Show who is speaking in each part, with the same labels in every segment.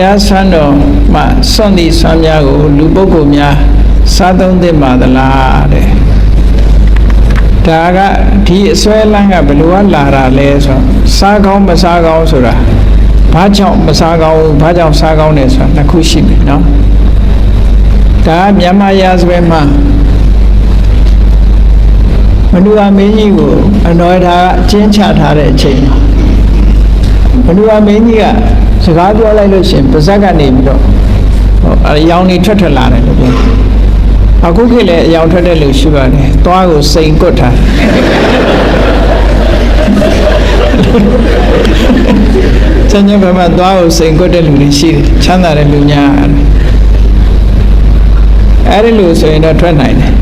Speaker 1: ရားဆန်းတော်မှစွန့်သည့်ဆန်းများကို လူပုဂ္ဂိုလ်များစားသုံးသင့်ပါသလားတဲ့ဒါကဒီအစွဲလန်းကဘလို့လာတာလဲဆိုစားကောင်းမစားကောင်းဆိုတာဘာကြောင့်မစားကောင်းဘာကြောင့်စားကောင်းတယ်ဆိုတာနှစ်ခုရှိတယ်နော်ဒါမြန်မာရာဇဝင်မှာမနုအမင်းကြီးကိုအနော်ဒါအချင်းချထားတဲ့အချိန်မှာ နူအမင်းကြီးကစကားပြောလိုက်လို့ရှရင်ပါဇက်ကနေပြီးတော့ဟိုအယောင်နေထွက်ထွက်လာတယ်လို့ပြောအခုခေတ်လည်းအယောင်ထွက်တဲ့လူရှိပါတယ်သွားကိုစိန်ကွတ်ထားချမ်းချမ်းဘမသွားကိုစိန်ကွတ်တဲ့လူတွေရှိတယ်ချမ်းသာတဲ့လူများအဲ့ဒီလိုဆိုရင်တော့ထွက်နိုင်တယ်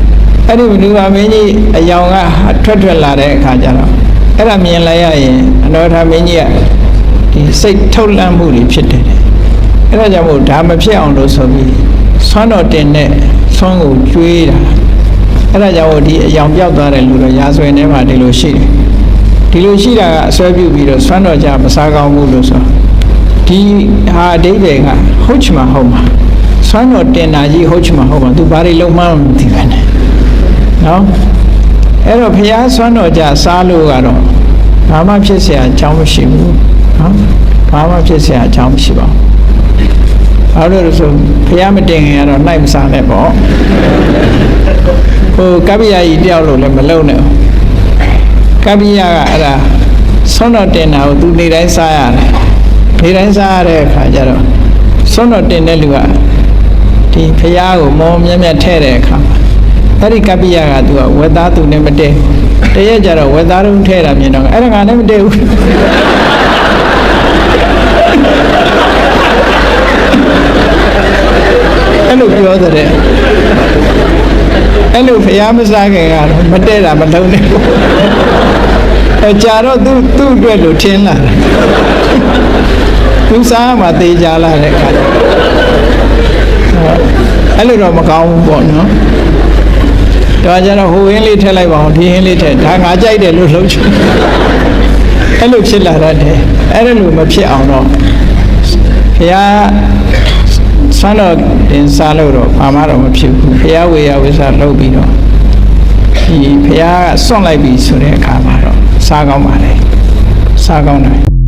Speaker 1: အဲ့ဒီဘ누구မင်းကြီးအယောင်ကထွက်ထွက်လာတဲ့အခါကျတော့အဲ့ဒါမြင်လိုက်ရရင်အနောထာမင်းကြီးက ဒီစိတ်ထုတ်လန့်မှုတွေဖြစ်တယ်အဲ့ဒါကြောင့်မို့ဒါမဖြစ်အောင်လို့ဆိုပြီးဆွမ်းတော်တင်တဲ့ဆွမ်းကိုကျွေးတာအဲ့ဒါကြောင့်မို့ဒီအယောင်ပြောက်သွားတဲ့လူတော့ရာဇဝင်ထဲမှာဒီလိုရှိတယ်ဒီလိုရှိတာကအစွဲပြုပြီးတော့ဆွမ်းတော်ကြမစားကောင်းဘူးလို့ဆိုဒီဟာအတိတ်တွေကဟုတ်ချင်မှဟုတ်မှာဆွမ်းတော်တင်တာကြီးဟုတ်ချင်မှဟုတ်မှာသူဘာတွေလုံးမှမသိပါနဲ့နော်အဲ့တော့ဘုရားဆွမ်းတော်ကြစားလို့ကတော့ဘာမှဖြစ်เสียအကြောင်းမရှိဘူး နော်ဘာမှဖြစ်เสียအကြောင်းမရှိပါဘူးဘာလို့လဲဆိုဘုရားမတင်ခင်ကတော့နိုင်မစားနဲ့ပေါ့ဟိုကပ္ပိယကြီးတယောက်လို့လည်းမလုံနဲ့ကပ္ပိယကအဲ့ဒါဆွမ်းတော်တင်တာကိုသူနေတိုင်းစားရတယ်နေတိုင်းစားရတဲ့အခါကျတော့ဆွမ်းတော်တင်တဲ့လူကဒီဘုရားကိုမောမြတ်မြတ်ထဲ့တဲ့အခါမှာအဲ့ဒီကပ္ပိယကသူကဝက်သားသူနဲ့မတည့်တရက်ကျတော့ဝက်သားတုံးထဲ့တာမြင်တော့အဲ့ဒါငါနဲ့မတည့်ဘူး အဲ့လိုပြောတဲ့အဲ့လိုဖျားမစားခင်ကတော့မတည့်တာမလုံးနဲ့အဲကြာတော့သူသူ့အတွက်လို့ထင်းလာတယ်သူစားမှတေးကြလာတဲ့အခါအဲ့လိုတော့မကောင်းဘူးပေါ့နော်တော့ကျတော့ဟိုဟင်းလေးထည့်လိုက်ပါအောင်ဒီဟင်းလေးထည့်ဒါငါကြိုက်တယ်လို့လှုပ်ချင်အဲ့လိုဖြစ်လာတတ်တယ်အဲ့ဒါလိုမဖြစ်အောင်တော့ဘုရား ဆန်းတော်တင်စားလို့တော့ဘာမှတော့မဖြစ်ဘူးဘုရားဝေယဝိစာလုပ်ပြီးတော့ဒီဘုရားကစွန့်လိုက်ပြီဆိုတဲ့အခါမှာတော့စားကောင်းပါလေစားကောင်းတယ်